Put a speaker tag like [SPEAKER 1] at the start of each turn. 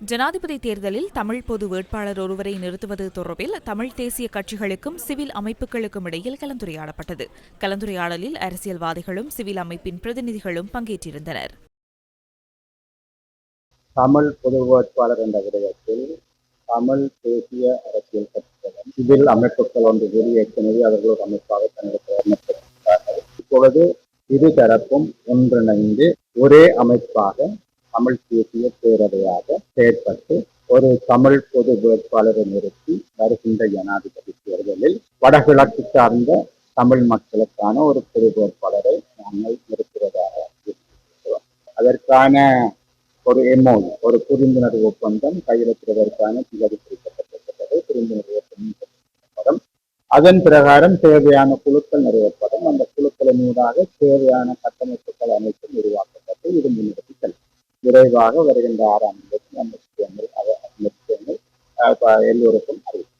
[SPEAKER 1] ஜனாதிபதி தேர்தலில் தமிழ் பொது வேட்பாளர் ஒருவரை நிறுத்துவது தொடர்பில் தமிழ் தேசிய கட்சிகளுக்கும் சிவில் அமைப்புகளுக்கும் இடையில் கலந்துரையாடப்பட்டது. கலந்துரையாடலில் அரசியல்வாதிகளும் சிவில் அமைப்பின் பிரதிநிதிகளும் பங்கேற்றிருந்தனர்.
[SPEAKER 2] தமிழ் பொது வேட்பாளர் என்ற விடயத்தில் தமிழ் தேசிய அரசியல் கட்சிகளும் சிவில் அமைப்புகள் ஒன்று கூறி ஏற்கனவே அவர்கள் ஒரு அமைப்பாக தங்களுக்கு இப்பொழுது இரு தரப்பும் ஒன்றிணைந்து ஒரே அமைப்பாக தமிழ் தேசிய பேரவையாக செயற்பட்டு ஒரு தமிழ் பொது வேட்பாளரை நிறுத்தி வருகின்ற ஜனாதிபதி தேர்தலில் வடகிழக்கு சார்ந்த தமிழ் மக்களுக்கான ஒரு பொது வேட்பாளரை நாங்கள் நிறுத்துவதாக அதற்கான ஒரு எம்ஓ ஒரு புரிந்துணர்வு ஒப்பந்தம் கையெழுத்திடுவதற்கான திகதி குறிப்பிடப்பட்டிருக்கிறது புரிந்துணர்வு ஒப்பந்தம் அதன் பிரகாரம் தேவையான குழுக்கள் நிறுவப்படும். அந்த குழுக்களின் ஊடாக தேவையான கட்டமைப்புகள் அனைத்தும் உருவாக்கப்பட்டு இது விரைவாக வருகின்ற ஆறாம் தேதி அந்த விஷயங்கள் அந்த விஷயங்கள் எல்லோருக்கும் அறிவிக்கும்.